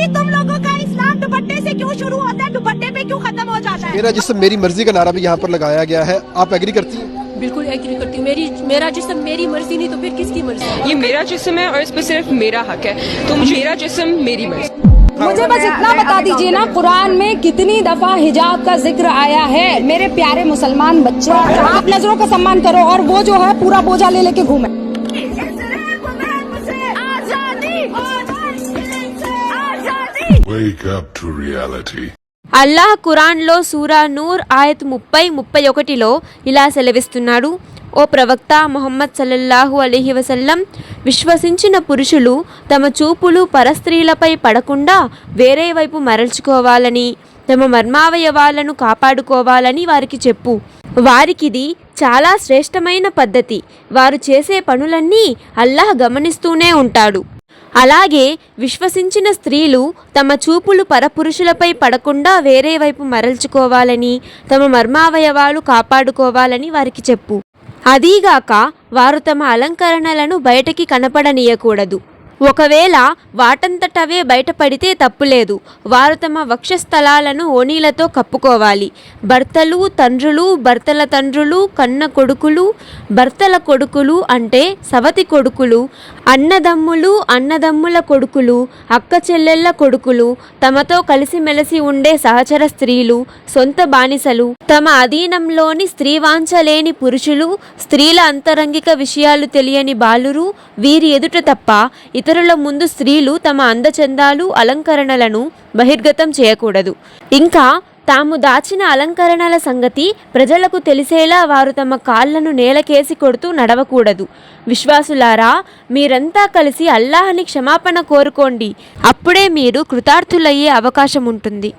भाई तुम लोगों का इस्लाम दुपट्टे से क्यों शुरू होता है? दुपट्टे पे क्यों खत्म हो जाता है? मेरा जिसम मेरी मर्ज़ी का नारा भी यहाँ पर लगाया गया है। आप एग्री करती हैं? बिल्कुल एग्री करती हूँ। मेरी मेरा जिसम मेरी मर्ज़ी नहीं तो फिर किसकी मर्ज़ी? ये मेरा जिसम है और इस पर सिर्फ़ मेरा हक है। तो मेरा जिसम मेरी मर्ज़ी। मुझे बस इतना बता दीजिए ना कुरान में कितनी दफ़ा हिजाब का ज़िक्र आया है? मेरे प्यारे मुसलमान बच्चे आप नज़रों का सम्मान करो और वो जो है पूरा बोझा ले लेके घूमे। Wake up to reality. Allah ఖురాన్లో సూరా నూర్ ఆయత్ ముప్పై ముప్పై ఒకటిలో ఇలా సెలవిస్తున్నాడు. ఓ ప్రవక్త మొహమ్మద్ సల్లల్లాహు అలీహి వసల్లం విశ్వసించిన పురుషులు తమ చూపులు పరస్త్రీలపై పడకుండా వేరే వైపు మరల్చుకోవాలని తమ మర్మావయవాలను కాపాడుకోవాలని వారికి చెప్పు. వారికిది చాలా శ్రేష్టమైన పద్ధతి. వారు చేసే పనులన్నీ అల్లాహ్ గమనిస్తూనే ఉంటాడు. అలాగే విశ్వసించిన స్త్రీలు తమ చూపులు పరపురుషులపై పడకుండా వేరే వైపు మరల్చుకోవాలని తమ మర్మావయవాలు కాపాడుకోవాలని వారికి చెప్పు. అదీగాక వారు తమ అలంకరణలను బయటకి కనపడనీయకూడదు. ఒకవేళ వాటంతటవే బయటపడితే తప్పులేదు. వారు తమ వక్షస్థలాలను ఓణీలతో కప్పుకోవాలి. భర్తలు తండ్రులు భర్తల తండ్రులు కన్న కొడుకులు భర్తల కొడుకులు అంటే సవతి కొడుకులు అన్నదమ్ములు అన్నదమ్ముల కొడుకులు అక్క చెల్లెళ్ళ కొడుకులు తమతో కలిసిమెలిసి ఉండే సహచర స్త్రీలు సొంత బానిసలు తమ అధీనంలోని స్త్రీ వాంచలేని పురుషులు స్త్రీల అంతరంగిక విషయాలు తెలియని బాలురు వీరి ఎదుట తప్ప ఇతరుల ముందు స్త్రీలు తమ అందచందాలు అలంకరణలను బహిర్గతం చేయకూడదు. ఇంకా తాము దాచిన అలంకరణల సంగతి ప్రజలకు తెలిసేలా వారు తమ కాళ్ళను నేలకేసి కొడుతూ నడవకూడదు. విశ్వాసులారా మీరంతా కలిసి అల్లాహని క్షమాపణ కోరుకోండి. అప్పుడే మీరు కృతార్థులయ్యే అవకాశం ఉంటుంది